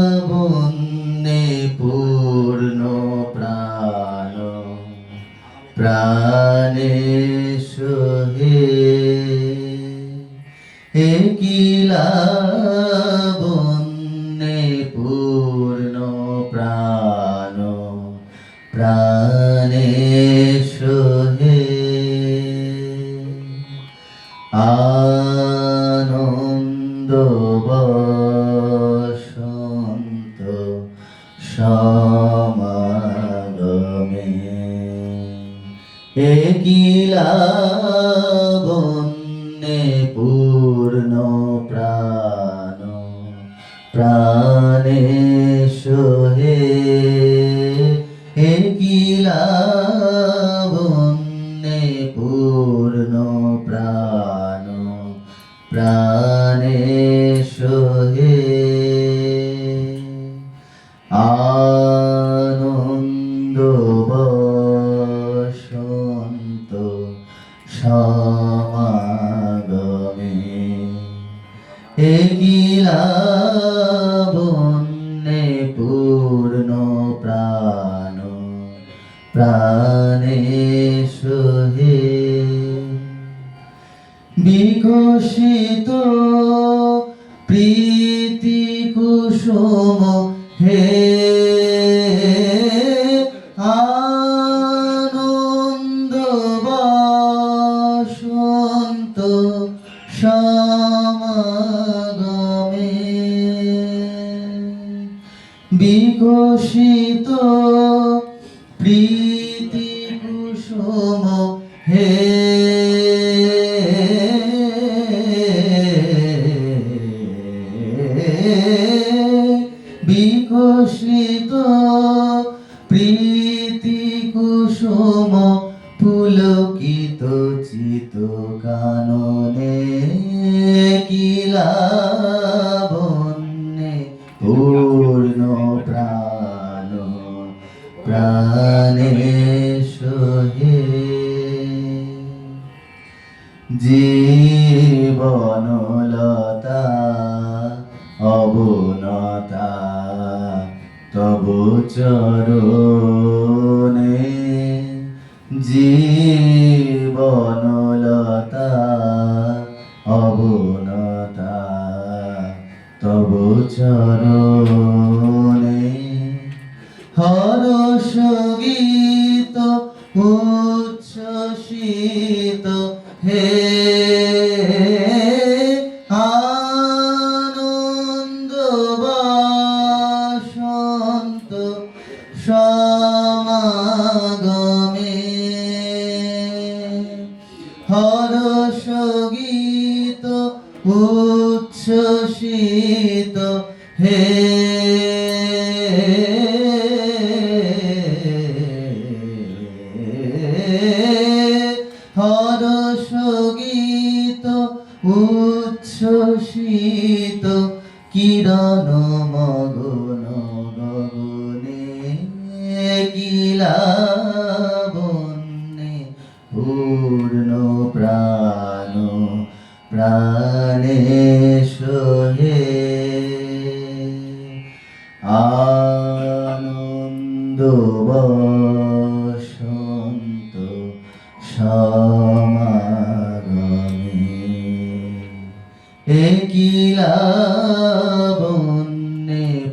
লাবণ্যে পূর্ণ প্রাণ প্রাণে সোহে। হে কি সমাগমে একিলা বন্যে পূর্ণ প্রাণ? প্রাণে সোহে। একিলা বন্যে পূর্ণ প্রাণ? প্রাণে বসন্ত পূর্ণ প্রাণ প্রাণে বিকশিত প্রীতি কুসুম বিকশিত প্রীতি কুসুম হে। বিকশিত প্রীতি কুসুম পুলকিত চিত কাননে প্রাণে সোহে জীবনলতা অবনতা তব চরণে জীবনলতা অবনতা তব চরণে হরস গীত উচ্ছ্বসিত হে গীত উচ্ছ্বসিত হে হরস গীত উচ্ছ্বসিত কিরণ মগন গগনে কিলা বন্যে পূর্ণ প্রাণ প্রাণে সোহে আনন্দ সমাগমে একিলাবন্যে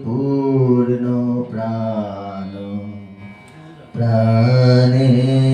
পূর্ণ প্রাণ? প্রাণে